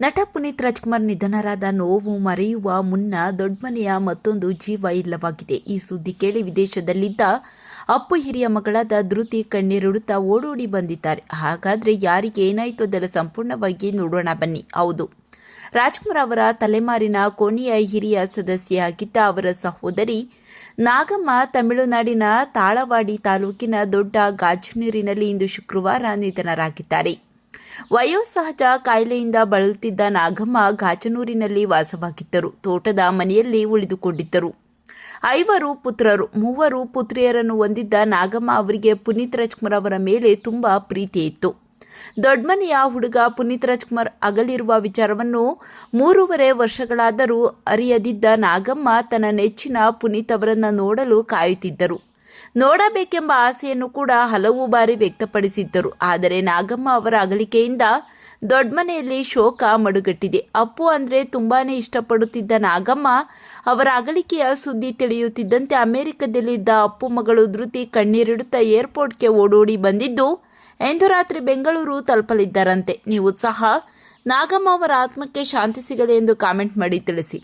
ನಟ ಪುನೀತ್ ರಾಜ್ಕುಮಾರ್ ನಿಧನರಾದ ನೋವು ಮರೆಯುವ ಮುನ್ನ ದೊಡ್ಡಮನೆಯ ಮತ್ತೊಂದು ಜೀವ ಇಲ್ಲವಾಗಿದೆ. ಈ ಸುದ್ದಿ ಕೇಳಿ ವಿದೇಶದಲ್ಲಿದ್ದ ಅಪ್ಪು ಹಿರಿಯ ಮಗಳಾದ ಧೃತಿ ಕಣ್ಣೀರುಡುತ್ತಾ ಓಡೋಡಿ ಬಂದಿದ್ದಾರೆ. ಹಾಗಾದ್ರೆ ಯಾರಿಗೆ ಏನಾಯಿತು ಅದೆಲ್ಲ ಸಂಪೂರ್ಣವಾಗಿ ನೋಡೋಣ ಬನ್ನಿ. ಹೌದು, ರಾಜ್ಕುಮಾರ್ ಅವರ ತಲೆಮಾರಿನ ಕೋಣೆಯ ಹಿರಿಯ ಸದಸ್ಯೆಯಾಗಿದ್ದ ಅವರ ಸಹೋದರಿ ನಾಗಮ್ಮ ತಮಿಳುನಾಡಿನ ತಾಳವಾಡಿ ತಾಲೂಕಿನ ದೊಡ್ಡ ಗಾಜನೀರಿನಲ್ಲಿ ಇಂದು ಶುಕ್ರವಾರ ನಿಧನರಾಗಿದ್ದಾರೆ. ವಯೋಸಹಜ ಕಾಯಿಲೆಯಿಂದ ಬಳಲುತ್ತಿದ್ದ ನಾಗಮ್ಮ ಗಾಚನೂರಿನಲ್ಲಿ ವಾಸವಾಗಿದ್ದರು. ತೋಟದ ಮನೆಯಲ್ಲಿ ಉಳಿದುಕೊಂಡಿದ್ದರು. ಐವರು ಪುತ್ರರು, ಮೂವರು ಪುತ್ರಿಯರನ್ನು ಹೊಂದಿದ್ದ ನಾಗಮ್ಮ ಅವರಿಗೆ ಪುನೀತ್ ರಾಜ್ಕುಮಾರ್ ಅವರ ಮೇಲೆ ತುಂಬ ಪ್ರೀತಿ ಇತ್ತು. ದೊಡ್ಡಮನೆಯ ಹುಡುಗ ಪುನೀತ್ ರಾಜ್ಕುಮಾರ್ ಅಗಲಿರುವ ವಿಚಾರವನ್ನು ಮೂರುವರೆ ವರ್ಷಗಳಾದರೂ ಅರಿಯದಿದ್ದ ನಾಗಮ್ಮ ತನ್ನ ನೆಚ್ಚಿನ ಪುನೀತ್ ಅವರನ್ನು ನೋಡಲು ಕಾಯುತ್ತಿದ್ದರು. ನೋಡಬೇಕೆಂಬ ಆಸೆಯನ್ನು ಕೂಡ ಹಲವು ಬಾರಿ ವ್ಯಕ್ತಪಡಿಸಿದ್ದರು. ಆದರೆ ನಾಗಮ್ಮ ಅವರ ಅಗಲಿಕೆಯಿಂದ ದೊಡ್ಡಮನೆಯಲ್ಲಿ ಶೋಕ ಮಡುಗಟ್ಟಿದೆ. ಅಪ್ಪು ಅಂದರೆ ತುಂಬಾನೇ ಇಷ್ಟಪಡುತ್ತಿದ್ದ ನಾಗಮ್ಮ ಅವರ ಅಗಲಿಕೆಯ ಸುದ್ದಿ ತಿಳಿಯುತ್ತಿದ್ದಂತೆ ಅಮೆರಿಕದಲ್ಲಿದ್ದ ಅಪ್ಪು ಮಗಳು ಧೃತಿ ಕಣ್ಣೀರಿಡುತ್ತಾ ಏರ್ಪೋರ್ಟ್ಗೆ ಓಡೋಡಿ ಬಂದಿದ್ದು ಎಂದು ರಾತ್ರಿ ಬೆಂಗಳೂರು ತಲುಪಲಿದ್ದಾರಂತೆ. ನೀವು ಸಹ ನಾಗಮ್ಮ ಅವರ ಆತ್ಮಕ್ಕೆ ಶಾಂತಿ ಸಿಗಲಿ ಎಂದು ಕಾಮೆಂಟ್ ಮಾಡಿ ತಿಳಿಸಿ.